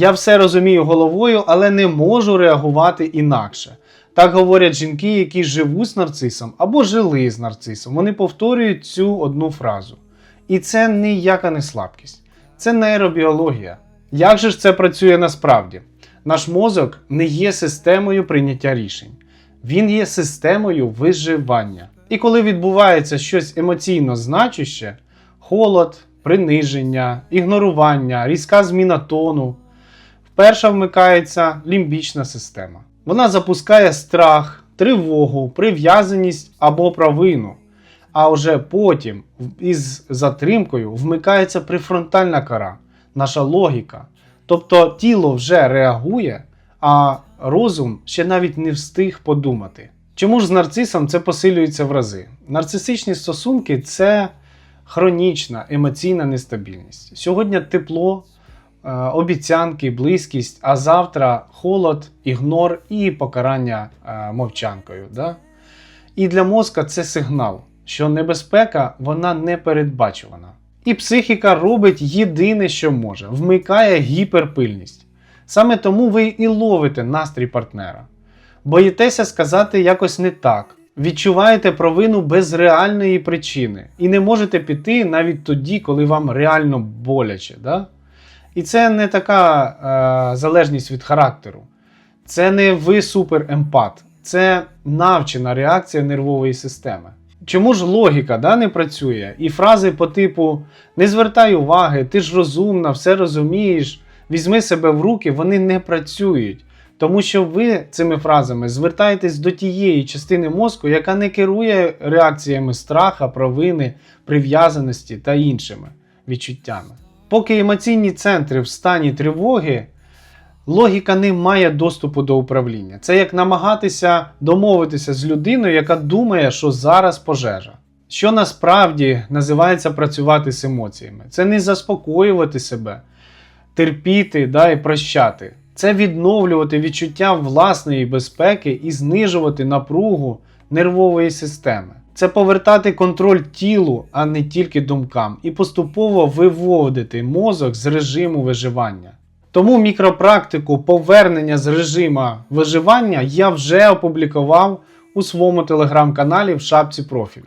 Я все розумію головою, але не можу реагувати інакше. Так говорять жінки, які живуть з нарцисом або жили з нарцисом. Вони повторюють цю одну фразу. І це ніяка не слабкість, це нейробіологія. Як же ж це працює насправді? Наш мозок не є системою прийняття рішень, він є системою виживання. І коли відбувається щось емоційно значуще, холод, приниження, ігнорування, різка зміна тону, вперше вмикається лімбічна система. Вона запускає страх, тривогу, прив'язаність або провину. А вже потім із затримкою вмикається префронтальна кора, наша логіка. Тобто тіло вже реагує, а розум ще навіть не встиг подумати. Чому ж з нарцисом це посилюється в рази? Нарцисичні стосунки це хронічна емоційна нестабільність. Сьогодні тепло, обіцянки, близькість, а завтра холод, ігнор і покарання е, мовчанкою. Да? І для мозка це сигнал, що небезпека вона не передбачувана. І психіка робить єдине, що може: вмикає гіперпильність. Саме тому ви і ловите настрій партнера. Боїтеся сказати якось не так. Відчуваєте провину без реальної причини і не можете піти навіть тоді, коли вам реально боляче. Да? І це не така е, залежність від характеру. Це не ви суперемпат, це навчена реакція нервової системи. Чому ж логіка да, не працює? І фрази по типу не звертай уваги, ти ж розумна, все розумієш, візьми себе в руки, вони не працюють. Тому що ви цими фразами звертаєтесь до тієї частини мозку, яка не керує реакціями страха, провини, прив'язаності та іншими відчуттями. Поки емоційні центри в стані тривоги, логіка не має доступу до управління. Це як намагатися домовитися з людиною, яка думає, що зараз пожежа. Що насправді називається працювати з емоціями? Це не заспокоювати себе, терпіти да, і прощати. Це відновлювати відчуття власної безпеки і знижувати напругу нервової системи. Це повертати контроль тілу, а не тільки думкам, і поступово виводити мозок з режиму виживання. Тому мікропрактику повернення з режима виживання я вже опублікував у своєму телеграм-каналі в шапці профілю.